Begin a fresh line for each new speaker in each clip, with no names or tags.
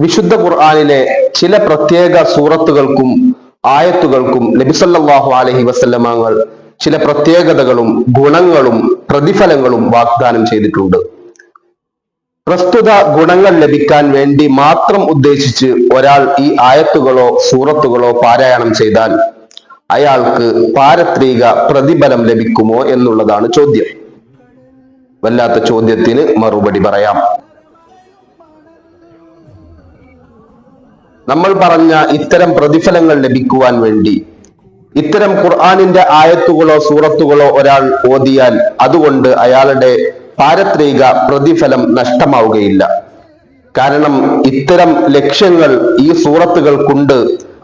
വിശുദ്ധ ഖുർആാനിലെ ചില പ്രത്യേക സൂറത്തുകൾക്കും ആയത്തുകൾക്കും നബിസല്ലാഹു അലഹി വസല്ലമാങ്ങൾ ചില പ്രത്യേകതകളും ഗുണങ്ങളും പ്രതിഫലങ്ങളും വാഗ്ദാനം ചെയ്തിട്ടുണ്ട്. പ്രസ്തുത ഗുണങ്ങൾ ലഭിക്കാൻ വേണ്ടി മാത്രം ഉദ്ദേശിച്ച് ഒരാൾ ഈ ആയത്തുകളോ സൂറത്തുകളോ പാരായണം ചെയ്താൽ അയാൾക്ക് പാരത്രിക പ്രതിഫലം ലഭിക്കുമോ എന്നുള്ളതാണ് ചോദ്യം. വല്ലാത്ത ചോദ്യത്തിന് മറുപടി പറയാം. നമ്മൾ പറഞ്ഞ ഇത്തരം പ്രതിഫലങ്ങൾ ലഭിക്കുവാൻ വേണ്ടി ഇത്തരം ഖുർആാനിന്റെ ആയത്തുകളോ സൂറത്തുകളോ ഒരാൾ ഓതിയാൽ അതുകൊണ്ട് അയാളുടെ പാരത്രിക പ്രതിഫലം നഷ്ടമാവുകയില്ല. കാരണം ഇത്തരം ലക്ഷ്യങ്ങൾ ഈ സൂറത്തുകൾക്കുണ്ട്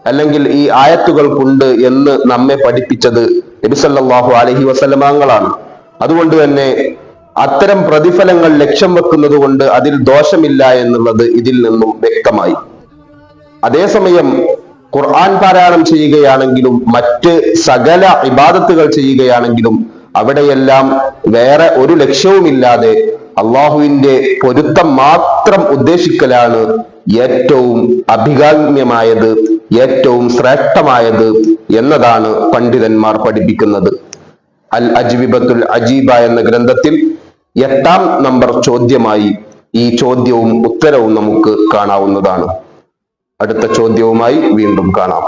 അല്ലെങ്കിൽ ഈ ആയത്തുകൾക്കുണ്ട് എന്ന് നമ്മെ പഠിപ്പിച്ചത് നബിസല്ലാഹു അലഹി വസലമാങ്ങളാണ് അതുകൊണ്ട് തന്നെ അത്തരം പ്രതിഫലങ്ങൾ ലക്ഷ്യം വെക്കുന്നത് കൊണ്ട് അതിൽ ദോഷമില്ല എന്നുള്ളത് ഇതിൽ നിന്നും വ്യക്തമായി. അതേസമയം ഖുർആൻ പാരായണം ചെയ്യുകയാണെങ്കിലും മറ്റ് സകല ഇബാദത്തുകൾ ചെയ്യുകയാണെങ്കിലും അവിടെയെല്ലാം വേറെ ഒരു ലക്ഷ്യവുമില്ലാതെ അള്ളാഹുവിന്റെ പൊരുത്തം മാത്രം ഉദ്ദേശിക്കലാണ് ഏറ്റവും അഭികാമ്യമായത് ഏറ്റവും ശ്രേഷ്ഠമായത് എന്നതാണ് പണ്ഡിതന്മാർ പഠിപ്പിക്കുന്നത്. അൽ അജ്വിബത്തുൽ അജീബ എന്ന ഗ്രന്ഥത്തിൽ എട്ടാം നമ്പർ ചോദ്യമായി ഈ ചോദ്യവും ഉത്തരവും നമുക്ക് കാണാവുന്നതാണ്. അടുത്ത ചോദ്യവുമായി വീണ്ടും കാണാം.